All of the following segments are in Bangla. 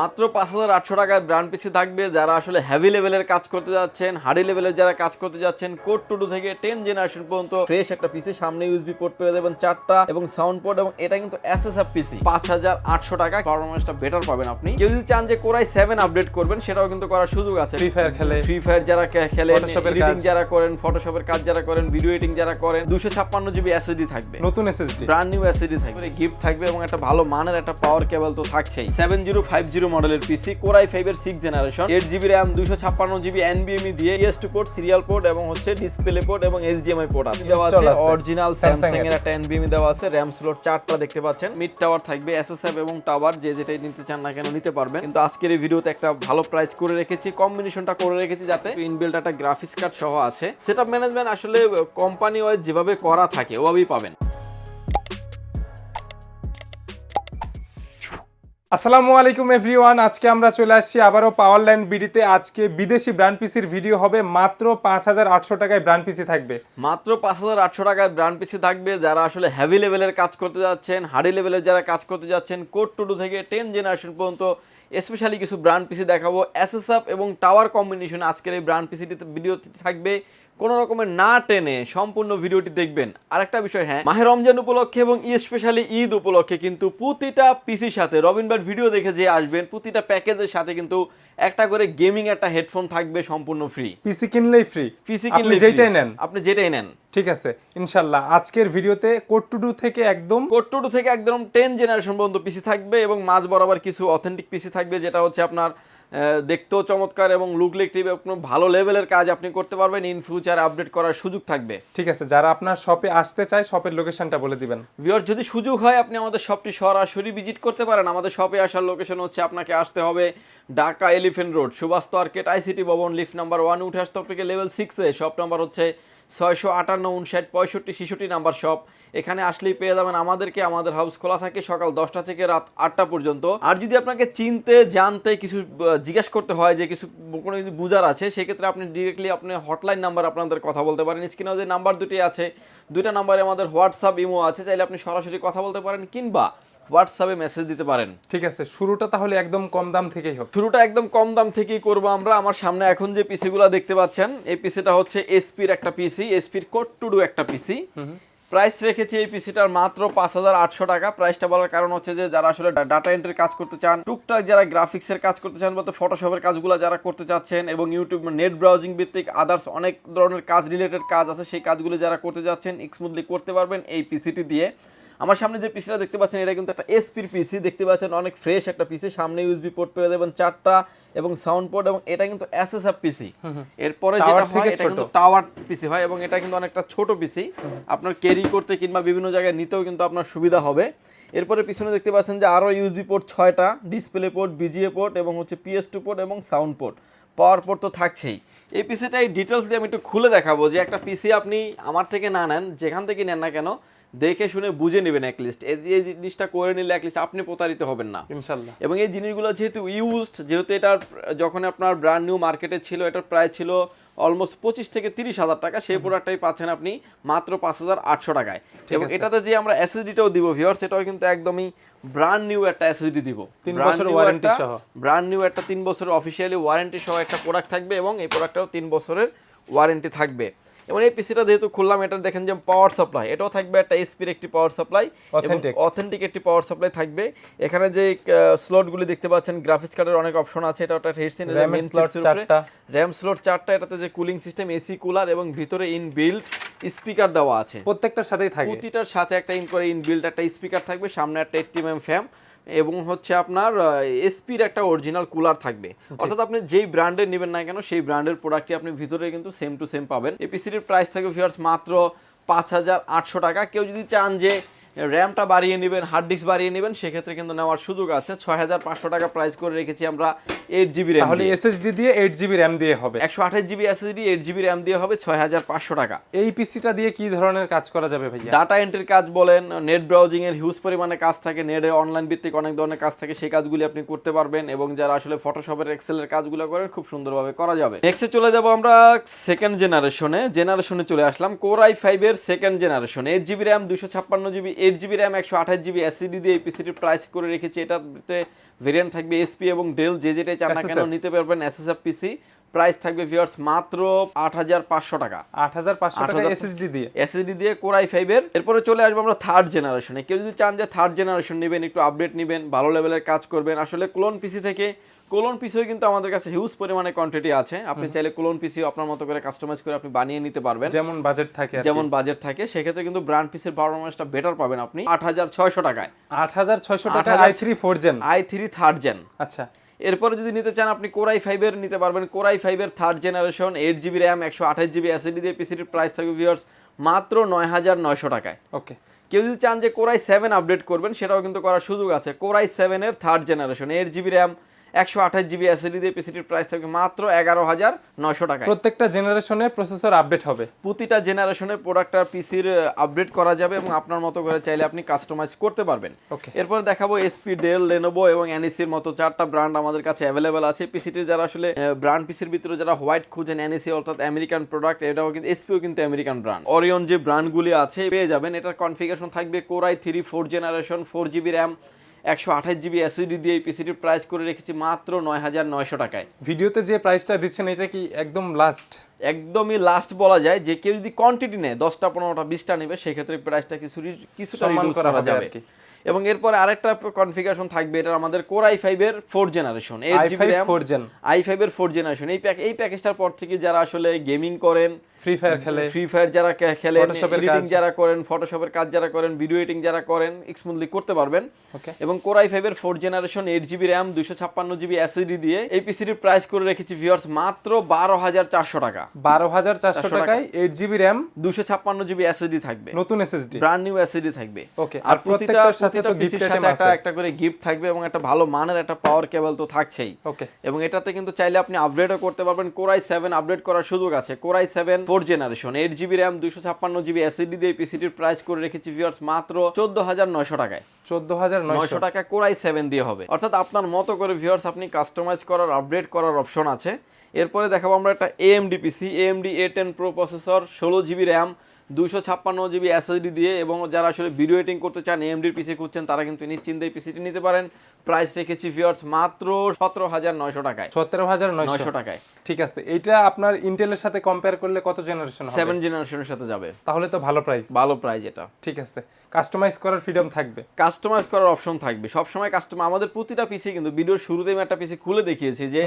মাত্র পাঁচ হাজার আটশো টাকায় ব্র্যান্ড পিসি থাকবে যারা আসলে হেভি লেভেলের কাজ করতে যাচ্ছেন হার্ডি লেভেলের যারা কাজ করতে যাচ্ছেন কোড টু টু থেকে টেন জেনারেশন পর্যন্ত ফ্রেশ একটা পিসি সামনে ইউএসবি পোর্ট পেয়ে যাবেন চারটা এবং সাউন্ড পোর্ট এবং এটা কিন্তু এসএসএফ পিসি পাঁচ হাজার আটশো টাকা পারফরমেন্সটা বেটার পাবেন আপনি। কেউ যদি চান যে কোরাই সেভেন আপডেট করবেন সেটাও কিন্তু করার সুযোগ আছে। ফ্রি ফায়ার খেলে। ফ্রি ফায়ার যারা এর এডিটিং যারা করেন ফটোশপের কাজ যারা করেন ভিডিও এডিটিং যারা করেন দুশো ছাপ্পান্ন জিবি এসএসডি থাকবে। নতুন এসএসডি ব্র্যান্ড নিউ এসএসডি থাকবে। গিফট থাকবে এবং একটা ভালো মানের একটা পাওয়ার কেবল তো থাকছেই। সেভেন জিরো ফাইভ জিরো মডেলের পিসি কোরাই ফাইভ এর six generation eight GB RAM দুশো ছাপ্পান্ন জিবি এনবিএমই দিয়ে ES two port serial port এবং হচ্ছে ডিসপ্লে পোর্ট এবং এইচডিএমআই পোর্ট আছে। দেওয়া আছে অরিজিনাল স্যামসাং এর। এর একটা এনবিএমই দেওয়া আছে। র্যাম স্লট চারটা দেখতে পাচ্ছেন। মিড টাওয়ার থাকবে এসএসএফ এবং টাওয়ার যে যেটাই নিতে চান না কেন নিতে পারবেন। কিন্তু আজকের এই ভিডিওতে একটা ভালো প্রাইস করে রেখেছি। কম্বিনেশনটা করে রেখেছি যাতে ইনবিল্ট একটা গ্রাফিক্স কার্ড সহ আছে। সেটআপ ম্যানেজমেন্ট আসলে কোম্পানি ওয়াইজ যেভাবে করা থাকে ওভাবেই পাবেন। আসসালামু আলাইকুম এভরিওয়ান, আজকে আমরা চলে আসছি আবারও পাওয়ার লাইন বিডিতে। আজকে বিদেশি ব্র্যান্ড পিসির ভিডিও হবে মাত্র পাঁচ হাজার আটশো টাকায় ব্র্যান্ড পিসি থাকবে। মাত্র পাঁচ হাজার আটশো টাকায় ব্র্যান্ড পিসি থাকবে, যারা আসলে হেভি লেভেলের কাজ করতে যাচ্ছেন হার্ডি লেভেলের যারা কাজ করতে যাচ্ছেন কোড টু টু থেকে টেন জেনারেশন পর্যন্ত স্পেশালি কিছু ব্র্যান্ড পিসি দেখাবো। এসএসএফ এবং টাওয়ার কম্বিনেশন আজকের এই ব্র্যান্ড পিসিটিতে ভিডিওতে থাকবে। কোনো রকমের না টেনে সম্পূর্ণ ভিডিওটি দেখবেন। আরেকটা বিষয় হ্যাঁ মাহে রমজান উপলক্ষে এবং স্পেশালি ঈদ উপলক্ষে কিন্তু প্রতিটা পিসির সাথে রবিনবার ভিডিও দেখে যে আসবেন প্রতিটা প্যাকেজের সাথে কিন্তু একটা করে গেমিং একটা হেডফোন থাকবে সম্পূর্ণ ফ্রি পিসি কিনলেই ফ্রি পিসি আপনি কিনলে যেটাই নেন। আপনি যেটাই নেন। ঠিক আছে ইনশাল্লাহ। আজকের ভিডিওতে কোড টু টু থেকে একদম কোড টু টু থেকে একদম টেন জেনারেশন পর্যন্ত পিসি থাকবে এবং মাঝ বরাবর কিছু অথেন্টিক পিসি থাকবে যেটা হচ্ছে আপনার দেখতেও চমৎকার এবং লুক লেকটিভ ভালো লেভেলের কাজ আপনি করতে পারবেন। ইন ফিউচার আপডেট করার সুযোগ থাকবে। ঠিক আছে যারা আপনার শপে আসতে চায় শপের লোকেশনটা বলে দিবেন। ভিওর যদি সুযোগ হয় আপনি আমাদের শপটি সরাসরি ভিজিট করতে পারেন। আমাদের শপে আসার লোকেশন হচ্ছে আপনাকে আসতে হবে Dhaka elephant road Subhash market ICT Bhaban lift number one উঠে আসতে আপনাকে লেভেল সিক্সে শপ নাম্বার হচ্ছে ছয়শো আটান্ন, উনষাট, পঁয়ষট্টি, ছেষট্টি নাম্বার শপ। এখানে আসলেই পেয়ে যাবেন আমাদেরকে, আমাদের হাউস খোলা থাকে সকাল দশটা থেকে রাত আটটা পর্যন্ত। আর যদি আপনাকে চিনতে, জানতে কিছু জিজ্ঞেস করতে হয় যে কিছু কোনো কিছু বুঝার আছে, সেক্ষেত্রে আপনি ডিরেক্টলি আপনি হটলাইন নাম্বার আপনাদের কথা বলতে পারেন। স্ক্রিনে যে নাম্বার দুটি আছে, দুইটা নাম্বারে আমাদের হোয়াটসঅ্যাপ ইমো আছে। চাইলে আপনি সরাসরি কথা বলতে পারেন কিংবা হোয়াটসঅ্যাপে মেসেজ দিতে পারেন। ঠিক আছে শুরুটা তাহলে একদম কম দাম থেকেই হোক। শুরুটা একদম কম দাম থেকেই করব আমরা। আমার সামনে এখন যে পিসিগুলো দেখতে পাচ্ছেন এই পিসিটা হচ্ছে এসপির একটা পিসি এসপির কোড টু ডু একটা পিসি প্রাইস রেখেছি এই পিসিটার মাত্র পাঁচ হাজার আটশো টাকা। প্রাইসটা বলার কারণ হচ্ছে যে যারা আসলে ডাটা এন্ট্রির কাজ করতে চান টুকটাক যারা গ্রাফিক্সের কাজ করতে চান বলতে ফটোশপের কাজগুলো যারা করতে চাচ্ছেন এবং ইউটিউব নেট ব্রাউজিং ভিত্তিক আদার্স অনেক ধরনের কাজ রিলেটেড কাজ আছে সেই কাজগুলো যারা করতে যাচ্ছেন স্মুথলি করতে পারবেন এই পিসিটি দিয়ে। আমার সামনে যে পিসিটা দেখতে পাচ্ছেন এটা কিন্তু একটা এসপির পিসি দেখতে পাচ্ছেন অনেক ফ্রেশ একটা পিসি সামনে ইউএসবি পোর্ট পেয়ে যাবেন চারটা এবং সাউন্ড পোর্ট এবং এটা কিন্তু এসএসএফ পিসি এরপরে যেটা হয় এটা কিন্তু টাওয়ার পিসি হয় এবং এটা কিন্তু অনেকটা ছোট পিসি আপনার ক্যারি করতে কিংবা বিভিন্ন জায়গায় নিতেও কিন্তু আপনার সুবিধা হবে। এরপরে পিছনে দেখতে পাচ্ছেন যে আরও ইউএসবি পোর্ট ছয়টা ডিসপ্লে পোর্ট বিজিএ পোর্ট এবং হচ্ছে পিএস টু পোর্ট এবং সাউন্ড পোর্ট পাওয়ার পোর্ট তো থাকছেই। এই পিসিটা এই ডিটেলস দিয়ে আমি একটু খুলে দেখাবো যে একটা পিসি আপনি আমার থেকে না নেন যেখান থেকে নেন না কেন দেখে শুনে বুঝে নেবেন একলিস্ট এই এই জিনিসটা করে নিলে একলিস্ট আপনি প্রতারিত হবেন না। ইনশাল্লাহ। এবং এই জিনিসগুলো যেহেতু ইউজড যেহেতু এটার যখন আপনার ব্র্যান্ড নিউ মার্কেটে ছিল এটার প্রায় ছিল অলমোস্ট পঁচিশ থেকে তিরিশ হাজার টাকা সেই প্রোডাক্টটাই পাচ্ছেন আপনি মাত্র পাঁচ হাজার আটশো টাকায়। এবং এটাতে যে আমরা এসএসডিটাও দিব ভিওর সেটাও কিন্তু একদমই ব্র্যান্ড নিউ একটা এসএসডি দিব। তিন বছর ওয়ারেন্টি সহ। ব্র্যান্ড নিউ একটা তিন বছরের অফিসিয়ালি ওয়ারেন্টি সহ একটা প্রোডাক্ট থাকবে এবং এই প্রোডাক্টটাও তিন বছরের ওয়ারেন্টি থাকবে। এবং এই পিসিটা যেহেতু খুললাম এটা দেখেন যে পাওয়ার সাপ্লাই এটাও থাকবে একটা এসপির একটি পাওয়ার সাপ্লাই অথেন্টিক একটি পাওয়ার সাপ্লাই থাকবে। এখানে যে স্লটগুলি দেখতে পাচ্ছেন গ্রাফিক্স কার্ডের অনেক অপশন আছে এটা একটা চারটা। র্যাম স্লট চারটা এটাতে যে কুলিং সিস্টেম এসি কুলার এবং ভিতরে ইন বিল্ড স্পিকার দেওয়া আছে। প্রত্যেকটার সাথেই থাকে। প্রতিটার সাথে একটা ইন করে ইন বিল্ড একটা স্পিকার থাকবে সামনে একটা এইটটি এম ফ্যাম এবং হচ্ছে আপনার এসপির একটা অরিজিনাল কুলার থাকবে। অর্থাৎ আপনি যেই ব্র্যান্ডের নেবেন না কেন সেই ব্র্যান্ডের প্রোডাক্টটি আপনি ভিতরে কিন্তু সেম টু সেম পাবেন। এপিসিডির প্রাইস থাকবে ফিয়ার্স মাত্র পাঁচ হাজার আটশো টাকা। কেউ যদি চান যে র্যামটা বাড়িয়ে নেবেন হার্ড ডিস্ক বাড়িয়ে নেবেন সেক্ষেত্রে কিন্তু নেওয়ার সুযোগ আছে। ছয় হাজার পাঁচশো টাকা প্রাইস করে রেখেছি আমরা এইট জিবি র্যাম তাহলে এসএসডি দিয়ে এইট জিবি র্যাম দিয়ে হবে। একশো আঠাশ GB SSD eight GB RAM দিয়ে হবে ছয় হাজার পাঁচশো টাকা। এই পিসিটা দিয়ে কি ধরনের কাজ করা যাবে ভাইয়া? ডাটা এন্ট্রির কাজ বলেন নেট ব্রাউজিং এর হিউজ পরিমাণে কাজ থাকে নেটে অনলাইন ভিত্তিক অনেক ধরনের কাজ থাকে সেই কাজগুলি আপনি করতে পারবেন এবং যারা আসলে ফটোশপের এক্সেলের কাজগুলো করেন খুব সুন্দরভাবে করা যাবে। নেক্সটে চলে যাব আমরা সেকেন্ড জেনারেশনে জেনারেশনে চলে আসলাম কোর আই ফাইভ এর second generation eight GB RAM দুশো ছাপ্পান্ন জিবি এইট জিবি র্যাম একশো আঠাশ জিবি এসিডি দিয়ে এই পিসিটির প্রাইস করে রেখেছি। এটাতে ভেরিয়েন্ট থাকবে এসপি এবং ডেল যে যেটাই চান না কেন নিতে পারবেন এসএসএফ পিসি প্রাইস থাকবে ভিউয়ার্স মাত্র আট হাজার পাঁচশো টাকা। আট হাজার পাঁচশো টাকা 8,500 এসএসডি দিয়ে। এসএসডি দিয়ে কোরাই ফাইভের এরপরে চলে আসব আমরা থার্ড জেনারেশনে কেউ যদি চান যে থার্ড জেনারেশন নেবেন একটু আপডেট নেবেন ভালো লেভেলের কাজ করবেন আসলে ক্লোন পিসি থেকে ক্লোন পিসিও কিন্তু আমাদের কাছে হিউজ পরিমাণে কোয়ান্টিটি আছে। আপনি চাইলে ক্লোন পিসি আপনার মতো করে কাস্টমাইজ করে আপনি বানিয়ে নিতে পারবেন। যেমন বাজেট থাকে যেমন বাজেট থাকে সেক্ষেত্রে কিন্তু ব্র্যান্ড পিসির পারফরমেন্সটা বেটার পাবেন আপনি আট হাজার ছয়শো টাকায়। আট হাজার ছয়শো টাকা i three four gen i three third gen আচ্ছা। এরপরে যদি নিতে চান আপনি কোরাই ফাইভের নিতে পারবেন। কোরাই ফাইভের third generation eight GB RAM একশো আঠাশ জিবি এসএডি দিয়ে পিসিটির প্রাইস থাকবে ভিউয়ার্স মাত্র নয় হাজার নয়শো টাকায়। ওকে। কেউ যদি চান যে কোরাই সেভেন আপডেট করবেন সেটাও কিন্তু করার সুযোগ আছে। কোরাই সেভেনের third generation eight GB RAM একশো আঠাশ জিবি এসএডি দিয়ে পিসিটির প্রাইস থাকবে মাত্র এগারো হাজার নয়শো টাকায়। প্রত্যেকটা জেনারেশনের প্রসেসর আপডেট হবে। প্রতিটা জেনারেশনের প্রোডাক্টটা পিসির আপডেট করা যাবে এবং আপনার মতো করে চাইলে আপনি কাস্টমাইজ করতে পারবেন। এরপর দেখাবো এসপি ডেল লেনোভো এবং এনএসির মতো চারটা ব্র্যান্ড আমাদের কাছে অ্যাভেলেবেল আছে। পিসিটির যারা আসলে ব্র্যান্ড পিসির ভিতরে যারা হোয়াইট খুঁজেন এনএসি অর্থাৎ আমেরিকান প্রোডাক্ট এটাও কিন্তু এসপিও কিন্তু আমেরিকান ব্র্যান্ড অরিয়ন যে ব্র্যান্ডগুলি আছে পেয়ে যাবেন। এটার কনফিগারেশন থাকবে core i three four generation four GB RAM একশো আঠাশ জিবি এসিডি দিয়ে এই পিসিটির প্রাইস করে রেখেছি মাত্র নয় হাজার নয়শো টাকায়। ভিডিওতে যে প্রাইসটা দিচ্ছেন এটা কি একদম লাস্ট একদমই লাস্ট বলা যায় যে কেউ যদি কোয়ান্টিটি নেয় দশটা পনেরোটা বিশটা নেবে সেক্ষেত্রে প্রাইসটা কিছু কিছুটা করা যাবে। আর কি। এবং এরপরে আরেকটা কনফিগারেশন থাকবে এটা আমাদের কোরাই ফাইভের four generation eight i GB five RAM four gen i ফাইভের ফোর জেনারেশন এই প্যাক এই প্যাকেজটার পর থেকে যারা আসলে গেমিং করেন ফ্রি ফায়ার খেলে। ফ্রি ফায়ার যারা Photoshop-এর এডিটিং যারা করেন ফটোশপের কাজ যারা করেন ভিডিও এডিটিং যারা করেন স্মুথলি করতে পারবেন। এবং কোরাই ফাইভের four generation eight GB RAM দুশো ছাপ্পান্ন জিবি এসএসডি দিয়ে এই পিসিটির প্রাইস করে রেখেছি ভিউয়ার্স মাত্র বারো হাজার চারশো টাকা। বারো হাজার চারশো টাকায় এইট জিবি র্যাম দুশো ছাপ্পান্ন জিবি এসএসডি থাকবে। নতুন এসএসডি ব্র্যান্ড নিউ এসএসডি থাকবে। ওকে আর আর প্রতিটা তো পিসির সাথে একটা একটা করে গিফট থাকবে এবং একটা ভালো মানের একটা পাওয়ার কেবল তো থাকছেই। ওকে এবং এটাতে কিন্তু চাইলে আপনি আপগ্রেডও করতে পারবেন। কোরাই সেভেন আপডেট করার সুযোগ আছে। Core i seven four generation eight GB RAM দুশো ছাপ্পান্ন জিবি দিয়ে পিসিটির প্রাইস করে রেখেছি ভিউয়ার্স মাত্র চোদ্দ হাজার নয়শো টাকায়। চোদ্দ টাকা কোরাই সেভেন দিয়ে হবে। অর্থাৎ আপনার মতো করে ভিউয়ার্স আপনি কাস্টমাইজ করার আপডেট করার অপশন আছে। এরপরে দেখাবো আমরা একটা AMD PC AMD A ten pro processor ষোলো জিবি র্যাম দুশো ছাপ্পান্ন জিবি এসএসডি দিয়ে এবং যারা আসলে ভিডিও এডিটিং করতে চান এমডির পিসি খুঁজছেন, তারা কিন্তু নিশ্চিন্তে এই পিসিটি নিতে পারেন। প্রাইস রেখেছি ভিউয়ার্স মাত্র সতেরো হাজার নয়শো টাকায়। সতেরো হাজার নয়শো। টাকায়। ঠিক আছে এটা আপনার ইন্টেলের সাথে কম্পেয়ার করলে কত জেনারেশন সেভেন জেনারেশনের সাথে যাবে। তাহলে তো ভালো প্রাইস ভালো প্রাইস এটা। ঠিক আছে কাস্টমাইজ করার ফ্রিডম থাকবে। কাস্টমাইজ করার অপশন থাকবে। সবসময় কাস্টমার আমাদের প্রতিটা পিসি কিন্তু ভিডিওর শুরুতে আমি একটা পিসি খুলে দেখিয়েছি যে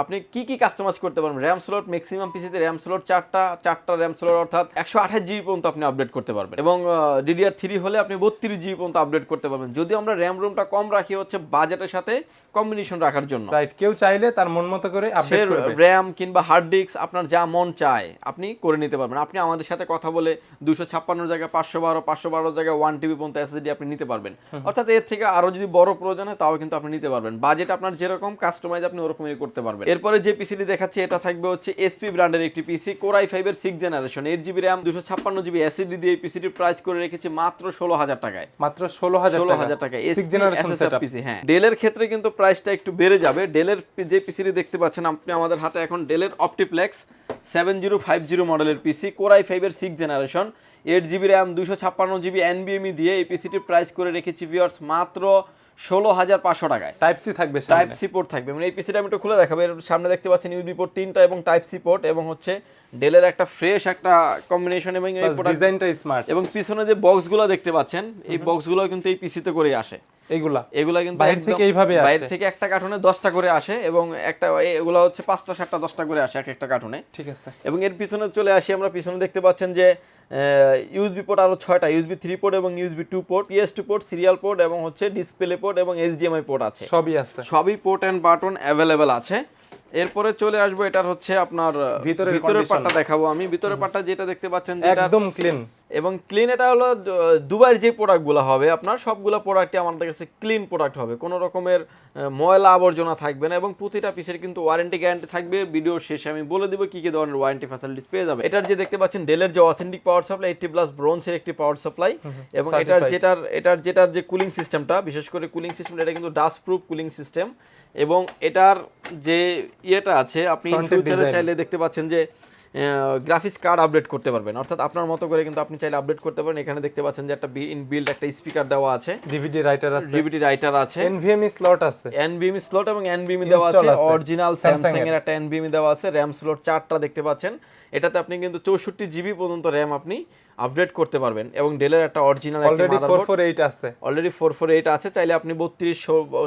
আপনি কি কি কাস্টমাইজ করতে পারবেন। র্যাম স্লট ম্যাক্সিমাম পিসিতে র্যাম স্লট চারটা চারটা র্যাম স্লট অর্থাৎ একশো আঠাশ জিবি পর্যন্ত আপনি আপডেট করতে পারবেন। এবং ডিডিআর থ্রি হলে আপনি বত্রিশ জিবি পর্যন্ত আপডেট করতে পারবেন। যদি আমরা র্যাম রুমটা কম রাখি হচ্ছে বাজেটের সাথে কম্বিনেশন রাখার জন্য। রাইট কেউ চাইলে তার মন মতো করে আপডেট করবে। র্যাম কিংবা হার্ড ডিস্ক আপনার যা মন চায় আপনি করে নিতে পারবেন। আপনি আমাদের সাথে কথা বলে দুশো ছাপ্পান্ন জায়গায় পাঁচশো বারো পাঁচশো বারো জায়গায় ওয়ান টিবি পর্যন্ত এসএসডি আপনি নিতে পারবেন। অর্থাৎ এর থেকে আরও যদি বড় প্রয়োজন হয় তাও কিন্তু আপনি নিতে পারবেন। বাজেট আপনার যেরকম কাস্টমাইজ আপনি ওরকমই করতে পারবেন। এরপরে যে পিসিটি দেখাচ্ছি এটা থাকবে হচ্ছে এসপি ব্র্যান্ডের একটি পিসি কোরাই ফাইভের six generation eight GB RAM দুশো ছাপ্পান্ন জিবি এসএসডি দিয়ে পিসিটির প্রাইস করে রেখেছি মাত্র ষোলো হাজার টাকায়। মাত্র ষোলো হাজার ষোলো হাজার টাকা সিক্স জেনারেশন পিসি হ্যাঁ। ডেলের ক্ষেত্রে কিন্তু প্রাইসটা একটু বেড়ে যাবে। ডেলের যে পিসিটি দেখতে পাচ্ছেন, আপনি আমাদের হাতে এখন ডেলের OptiPlex seven zero five zero মডেলের পিসি কোরাই ফাইভের six generation eight GB RAM দুশো ছাপ্পান্ন জিবি এনবিএমই দিয়ে এই পিসিটির প্রাইস করে রেখেছি ভিওর্স মাত্র ষোলো হাজার পাঁচশো টাকায়। টাইপ সি থাকবে টাইপ সি পোর্ট থাকবে। মানে এই পিসিটা আমি একটু খুলে দেখাবো। এর সামনে দেখতে পাচ্ছেন ইউবি পোর্ট তিনটা এবং টাইপ সি পোর্ট এবং হচ্ছে ডেলের একটা ফ্রেশ একটা কম্বিনেশন এবং এই ডিজাইনটা স্মার্ট এবং পিছনে যে বক্সগুলো দেখতে পাচ্ছেন এই বক্সগুলো কিন্তু এই পিসিতে করেই আসে। এগুলা। এগুলা কিন্তু বাইরে থেকে এইভাবে আসে। বাইরে থেকে একটা কার্টুনে দশটা করে আসে এবং একটা এগুলো হচ্ছে পাঁচটা সাতটা দশটা করে আসে এক একটা কার্টুনে ঠিক আছে। এবং এর পিছনে চলে আসি আমরা। পিছনে দেখতে পাচ্ছেন যে ইউএসবি পোর্ট আরও ছয়টা ইউজবি থ্রি পোর্ট এবং USB two port PS two port serial port এবং হচ্ছে ডিসপ্লে পোর্ট এবং এইচডিএমআই পোর্ট আছে। সবই আছে। সবই পোর্ট অ্যান্ড বাটন অ্যাভেলেবেল আছে। এরপরে চলে আসব এটার হচ্ছে আপনার ভিতরের ভিতরের। পার্টটা দেখাবো আমি। ভিতরের পার্টটা যেটা দেখতে পাচ্ছেন একদম ক্লিন এবং ক্লিন এটা হলো দ- দুবাইয়ের যে প্রোডাক্টগুলো হবে আপনার সবগুলো প্রোডাক্টই আমাদের কাছে ক্লিন প্রোডাক্ট হবে। কোনো রকমের ময়লা আবর্জনা থাকবে না এবং প্রতিটা পিসের কিন্তু ওয়ারেন্টি গ্যারান্টি থাকবে। ভিডিও শেষে আমি বলে দেবো কি কি ধরনের ওয়ারেন্টি ফ্যাসিলিটিস পেয়ে যাবে। এটার যে দেখতে পাচ্ছেন ডেলের যে authentic power supply eighty plus ব্রোঞ্জের একটি পাওয়ার সাপ্লাই এবং এটার যেটার এটার যেটার যে কুলিং সিস্টেমটা বিশেষ করে কুলিং সিস্টেম এটা কিন্তু ডাস্ট প্রুফ কুলিং সিস্টেম এবং এটার যে ইয়েটা আছে আপনি ফিউচারে চাইলে দেখতে পাচ্ছেন যে গ্রাফিক্স কার্ড আপডেট করতে পারবেন। অর্থাৎ আপনার মতো করে কিন্তু আপনি চাইলে আপডেট করতে পারেন। এখানে দেখতে পাচ্ছেন যে একটা ইন বিল্ড একটা স্পিকার দেওয়া আছে। ডিভিডি রাইটার আছে। ডিভিডি রাইটার আছে। এনভিএমই স্লট আছে। এনভিএমই স্লট এবং এনভিএমই দেওয়া আছে। অরিজিনাল স্যামসাং এর। এর একটা এনভিএমই দেওয়া আছে। র্যাম স্লট চারটা দেখতে পাচ্ছেন। এটাতে আপনি কিন্তু চৌষট্টি জিবি পর্যন্ত র্যাম আপনি আপডেট করতে পারবেন এবং ডেলের একটা original already four motherboard four eight আছে। অলরেডি ফোর ফোর এইট আছে চাইলে আপনি বত্রিশ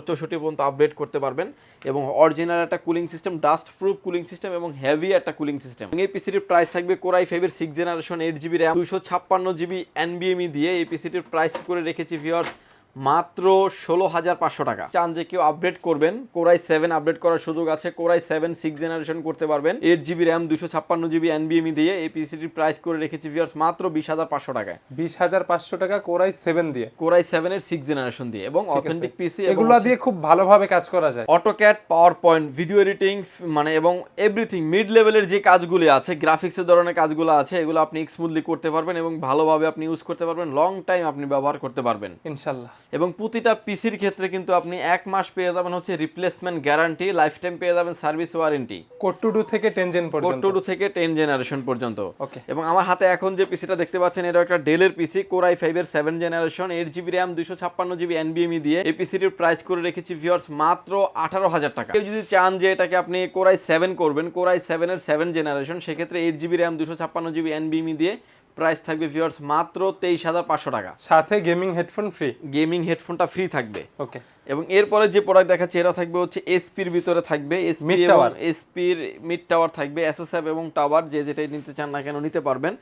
চৌষট্টি পর্যন্ত আপডেট করতে পারবেন এবং অরিজিনাল একটা cooling system dust proof cooling system এবং হেভি একটা কুলিং সিস্টেম এই পিসিটির প্রাইস থাকবে কোরাই ফাইভের six generation eight GB RAM দুশো ছাপ্পান্ন জিবি এনবিএমই দিয়ে এই পিসিটির প্রাইস করে রেখেছি ভিওর্স মাত্র ষোলো হাজার পাঁচশো টাকা। চান যে কেউ আপডেট করবেন কোরাই সেভেন আপডেট করার সুযোগ আছে কোরাই সেভেন সিক্স জেনারেশন করতে পারবেন। এইট জিবি র্যাম দুশো ছাপ্পান্ন জিবি এনবিএমই দিয়ে এই পিসিটির প্রাইস করে রেখেছি ভিওর্স মাত্র বিশ হাজার পাঁচশো টাকায়। বিশ হাজার পাঁচশো টাকা কোরাই সেভেন দিয়ে। কোরাই সেভেনের সিক্স জেনারেশন দিয়ে এবং অথেন্টিক পিসি এগুলা দিয়ে খুব ভালোভাবে কাজ করা যায়। AutoCAD PowerPoint video editing মানে এবং এভরিথিং মিড লেভেলের যে কাজগুলি আছে গ্রাফিক্সের ধরনের কাজগুলো আছে এগুলো আপনি স্মুথলি করতে পারবেন এবং ভালোভাবে আপনি ইউজ করতে পারবেন লং টাইম আপনি ব্যবহার করতে পারবেন। ইনশাল্লাহ। এবং প্রতিটা পিসির ক্ষেত্রে কিন্তু আপনি এক মাস পেয়ে যাবেন হচ্ছে রিপ্লেসমেন্ট গ্যারান্টি লাইফ টাইম পেয়ে যাবেন service warranty code two two থেকে টেন জেন পর্যন্ত। টু থেকে টেন জেনারেশন পর্যন্ত। Okay. এবং আমার হাতে এখন যে পিসিটা দেখতে পাচ্ছেন এটা একটা ডেলের পিসি কোরাই ফাইভের seven generation eight GB RAM দুশো ছাপ্পান্ন জিবি এনবিএমই দিয়ে এই পিসিটির প্রাইস করে রেখেছি ভিওর্স মাত্র আঠারো হাজার টাকা। কেউ যদি চান যে এটাকে আপনি কোরাই সেভেন করবেন কোরাই সেভেনের সেভেন জেনারেশন সেক্ষেত্রে এইট জিবি র্যাম দুশো ছাপ্পান্ন জিবি এনবিএমই দিয়ে প্রাইস থাকবে ভিউয়ার্স মাত্র তেইশ হাজার পাঁচশো টাকা। সাথে গেমিং হেডফোন ফ্রি গেমিং হেডফোনটা ফ্রি থাকবে। ওকে এবং এরপরে যে প্রোডাক্ট দেখাচ্ছে এরা থাকবে হচ্ছে এসপির ভিতরে থাকবে। HP mid tower. এসপির মিড টাওয়ার থাকবে এসএসএফ এবং টাওয়ার যে যেটাই নিতে চান না কেন নিতে পারবেন।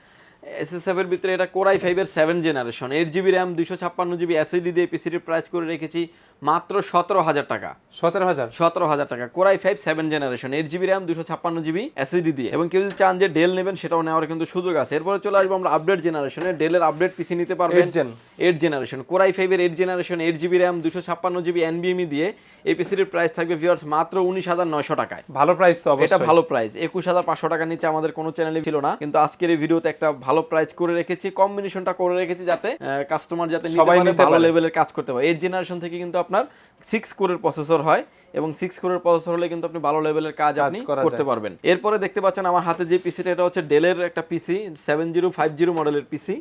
এসএসএফ এর ভিতরে এটা কোরাই ফাইভের seven generation eight GB RAM দুশো ছাপ্পান্ন জিবি এসএসডি দিয়ে পিসিটির প্রাইস করে রেখেছি মাত্র সতেরো হাজার টাকা। সতেরো হাজার? সতেরো হাজার টাকা। Core i five seven generation eight GB RAM দুশো ছাপ্পান্ন জিবি এসএসডি দিয়ে। এবং কেউ যদি চান যে ডেল নেবেন সেটাও নেওয়ার কিন্তু সুযোগ আছে। এরপরে চলে আসব আমরা আপডেট জেনারেশনে ডেলের আপডেট পিসি নিতে পারবেন। এইট জেনারেশন কোরাই ফাইভের eight generation eight GB RAM দুশো ছাপ্পান্ন জিবি এনবিএমই দিয়ে এই পিসির প্রাইস থাকবে ভিউয়ার্স মাত্র উনিশ হাজার নয়শো টাকায়। ভালো প্রাইস তো এটা ভালো প্রাইস একুশ হাজার পাঁচশো টাকার নিচে আমাদের কোনো চ্যানেলে ছিল না। কিন্তু আজকের এই ভিডিওতে একটা ভালো প্রাইস করে রেখেছি কম্বিনেশনটা করে রেখেছি যাতে কাস্টমার যাতে সবাই ভালো। লেভেলের কাজ করতে পারে। এইট জেনারেশন থেকে কিন্তু আপনার সিক্স কোরের প্রসেসর হয় এবং সিক্স কোরের প্রসেসর হলে কিন্তু আপনি ভালো লেভেলের কাজ আপনি করতে পারবেন। এরপরে দেখতে পাচ্ছেন আমার হাতে যে পিসিটা এটা হচ্ছে ডেলের একটা PC seven zero five zero মডেলের পিসি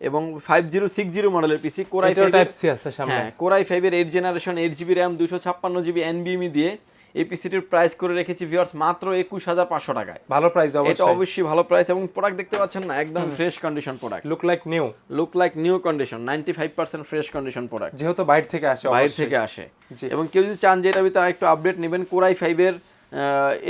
এবং ফাইভ জিরো সিক্স জিরো মডেলের পিসি কোরাই টাইপ সি আছে সামনে। কোরাই ফাইভের eight generation eight GB RAM দুশো ছাপ্পান্ন জিবি এনবিএমই দিয়ে এই পিসিটির প্রাইস করে রেখেছি ভিউয়ার্স মাত্র একুশ হাজার পাঁচশো টাকায়। ভালো প্রাইস এটা অবশ্যই। ভালো প্রাইস এবং প্রোডাক্ট দেখতে পাচ্ছেন না একদম fresh condition product look like new look like new condition ninety five percent fresh condition product যেহেতু বাইরে থেকে আসে বাইরে থেকে আসে। এবং কেউ যদি চান যে এটা ভিতরে একটু আপডেট নেবেন কোরাই ফাইভের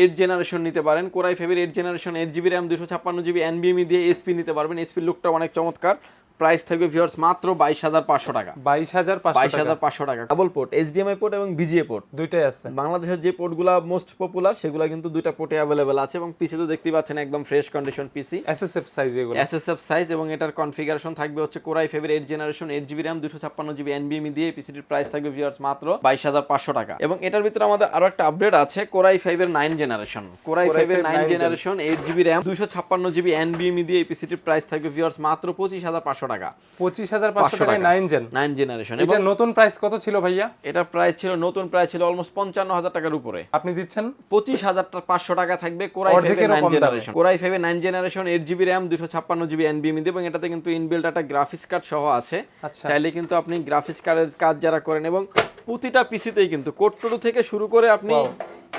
এইট জেনারেশন নিতে পারেন। কোরাই ফাইভের eight generation eight GB RAM দুশো ছাপ্পান্ন জিবি এনবিএমই দিয়ে এসপি নিতে পারবেন। এসপির লুকটা অনেক চমৎকার। প্রাইস থাকবে ভিউয়ার্স মাত্র বাইশ হাজার পাঁচশো টাকা। বাইশ হাজার বাইশ টাকা। হাজার পাঁচশো টাকা। ডাবল পোর্ট এইচডিএমআই পোর্ট এবং বিজিএ পোর্ট দুইটাই আছে। বাংলাদেশের যে পোর্টগুলো মোস্ট পপুলার সেগুলো কিন্তু দুইটা পোর্টে অ্যাভেলেবেল আছে এবং পিসি তো দেখতেই পাচ্ছেন একদম fresh condition PC SSF size এগুলো। এসএসএফ সাইজ এবং এটার কনফিগারেশন থাকবে হচ্ছে core i ফেভের eight generation eight GB RAM দুশো ছাপ্পান্ন জিবি এনবিএমি দিয়ে পিসিটির প্রাইস থাকবে ভিউয়ার্স মাত্র বাইশ হাজার পাঁচশো টাকা। এবং এটার ভিতরে আমাদের আরও একটা আপডেট আছে কোরাই ফাইভের নাইন জেনারেশন কোরাই ফাইভের i5 nine 9 generation eight GB RAM দুশো ছাপ্পান্ন জিবি এনবিএমি দিয়ে এই পিসিটির প্রাইস থাকবে ভিউয়ার্স মাত্র পঁচিশ হাজার পাঁচশো টাকা। পঁচিশ হাজার পাঁচশো পাঁচশো টাকা। নাইন জেন নাইন জেনারেশন এটা নতুন প্রাইস কত ছিল ভাইয়া? এটার প্রাইস ছিল নতুন প্রাইস ছিল অলমোস্ট পঞ্চান্ন হাজার টাকার উপরে। আপনি দিচ্ছেন? পঁচিশ হাজার পাঁচশো টাকা থাকবে কোরাই ফাইভের নাইন জেনারেশন কোরাই ফাইভের nine generation eight GB RAM দুশো ছাপ্পান্ন জিবি এনবিএমি এবং এটাতে কিন্তু ইনবিল্ড একটা গ্রাফিক্স কার্ড সহ আছে। আচ্ছা। চাইলে কিন্তু আপনি গ্রাফিক্স কার্ডের কাজ যারা করেন এবং প্রতিটা পিসিতেই কিন্তু কোটটুরু থেকে শুরু করে আপনি.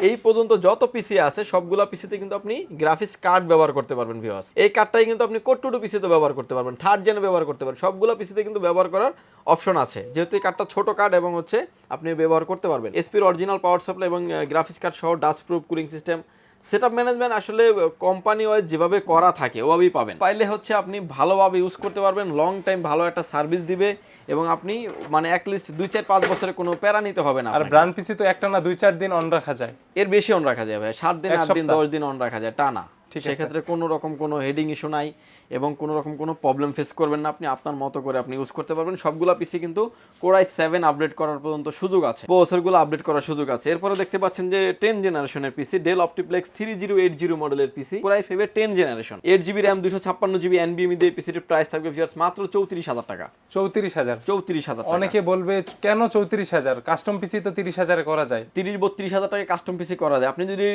এই পর্যন্ত যত পিসি আছে, সবগুলো পিসিতে কিন্তু আপনি গ্রাফিক্স কার্ড ব্যবহার করতে পারবেন ভিওয়ার্স এই কার্ডটাই কিন্তু আপনি কোটটুরু পিসিতে ব্যবহার করতে পারবেন থার্ড জেনে ব্যবহার করতে পারবেন। সবগুলো পিসিতে কিন্তু ব্যবহার করার অপশন আছে। যেহেতু এই কার্ডটা ছোট কার্ড এবং হচ্ছে আপনি ব্যবহার করতে পারবেন। এসপির অরিজিনাল পাওয়ার সাপ্লাই এবং গ্রাফিক্স কার্ড সহ dust proof cooling system setup management আসলে কোম্পানি ওয়াইজ যেভাবে করা থাকে ওভাবেই পাবেন। পাইলে হচ্ছে আপনি ভালোভাবে ইউজ করতে পারবেন লং টাইম ভালো একটা সার্ভিস দিবে এবং আপনি মানে এক লিস্ট দুই চার পাঁচ বছরে কোনো প্যারা নিতে হবে না আর ব্রান্ড পিসি তো একটা না দুই চার দিন অন রাখা যায়। এর বেশি অন রাখা যায় ভাই সাত দিন আট দিন দশ দিন অন রাখা যায় টানা। ঠিক সেক্ষেত্রে কোনো রকম কোনো হেডিং ইস্যু নাই। এবং কোনো রকম কোনো প্রবলেম ফেস করবেন না আপনি আপনার মতো করে আপনি ইউজ করতে পারবেন। সবগুলো পিসি কিন্তু কোরাই সেভেন আপডেট করার পর্যন্ত সুযোগ আছে। প্রসেসরগুলো আপডেট করার সুযোগ আছে। এরপরে দেখতে পাচ্ছেন যে টেন জেনারেশনের PC Dell OptiPlex three zero eight zero মডেলের পিসি কোরাই ফাইভের ten generation eight GB RAM দুশো ছাপ্পান্ন জিবি এনবিএমি দিয়ে পিসিটির প্রাইস থাকবে ভিউয়ার্স মাত্র চৌত্রিশ হাজার টাকা। চৌত্রিশ হাজার। চৌত্রিশ হাজার অনেকে বলবে কেন চৌত্রিশ হাজার? কাস্টম পিসি তো তিরিশ হাজারে করা যায়। তিরিশ বত্রিশ হাজার টাকা কাস্টম পিসি করা যায়। আপনি যদি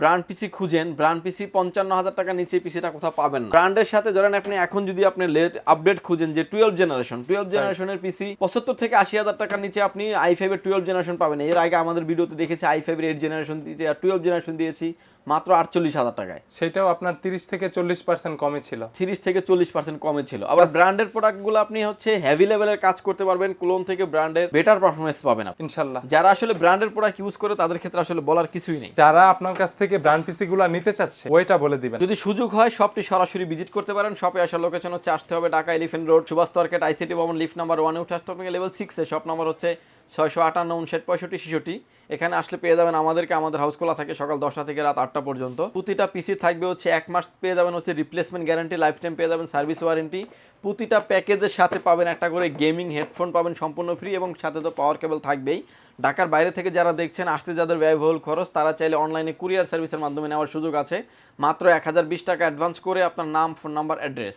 ব্র্যান্ড পিসি খুঁজেন ব্র্যান্ড পিসি পঞ্চান্ন হাজার টাকা নিচে পিসিটা কোথাও পাবেন না। ব্র্যান্ডের সাথে ধরেন আপনি এখন যদি আপনি লেট আপডেট খুঁজেন যে টুয়েলভ জেনারেশন টুয়েলভ জেনারেশনের পিসি পঁচাত্তর থেকে আশি হাজার টাকার নিচে আপনি আই ফাইভের টুয়েলভ জেনারেশন পাবেন। এর আগে আমাদের ভিডিওতে দেখেছি আই ফাইভের এইট জেনারেশন টুয়েলভ জেনারেশন দিয়েছি। মাত্র আটচল্লিশ হাজার টাকায়। সেটাও আপনার তিরিশ থেকে চল্লিশ পার্সেন্ট কমে ছিল। তিরিশ থেকে চল্লিশ পার্সেন্ট কমে ছিল। আবার ব্র্যান্ডের প্রোডাক্টগুলো আপনি হচ্ছে হেভি লেভেলের কাজ করতে পারবেন ক্লোন থেকে ব্র্যান্ডের বেটার পারফরমেন্স পাবেন আপনি। ইনশাল্লাহ। যারা আসলে ব্র্যান্ডের প্রোডাক্ট ইউজ করে তাদের ক্ষেত্রে আসলে বলার কিছুই নেই। যারা আপনার কাছ থেকে ব্র্যান্ড পিসি গুলা নিতে চাচ্ছে ওইটা বলে দিবেন। যদি সুযোগ হয় শপটি সরাসরি ভিজিট করতে পারেন। শপে আসার লোকেশন হচ্ছে আসতে হবে Dhaka elephant road Subhash market ICT Bhaban lift number ওয়ানে উঠে আসতে হবে। লেভেল সিক্সে শপ নাম্বার হচ্ছে ছয়শো আটান্ন উনষাট পঁয়ষট্টি ছেষট্টি। এখানে আসলে পেয়ে যাবেন আমাদেরকে আমাদের হাউস খোলা থাকে সকাল দশটা থেকে রাত আটটা পর্যন্ত। প্রতিটা পিসি থাকবে হচ্ছে এক মাস পেয়ে যাবেন হচ্ছে রিপ্লেসমেন্ট গ্যারান্টি লাইফ টাইম পেয়ে যাবেন সার্ভিস ওয়ারেন্টি প্রতিটা প্যাকেজের সাথে পাবেন একটা করে গেমিং হেডফোন পাবেন সম্পূর্ণ ফ্রি এবং সাথে তো পাওয়ার কেবল থাকবেই। ঢাকার বাইরে থেকে যারা দেখছেন, আসতে যাদের ব্যয়বহুল খরচ, তারা চাইলে অনলাইনে কুরিয়ার সার্ভিসের মাধ্যমে নেওয়ার সুযোগ আছে। মাত্র এক হাজার বিশ টাকা অ্যাডভান্স করে আপনার নাম ফোন নাম্বার অ্যাড্রেস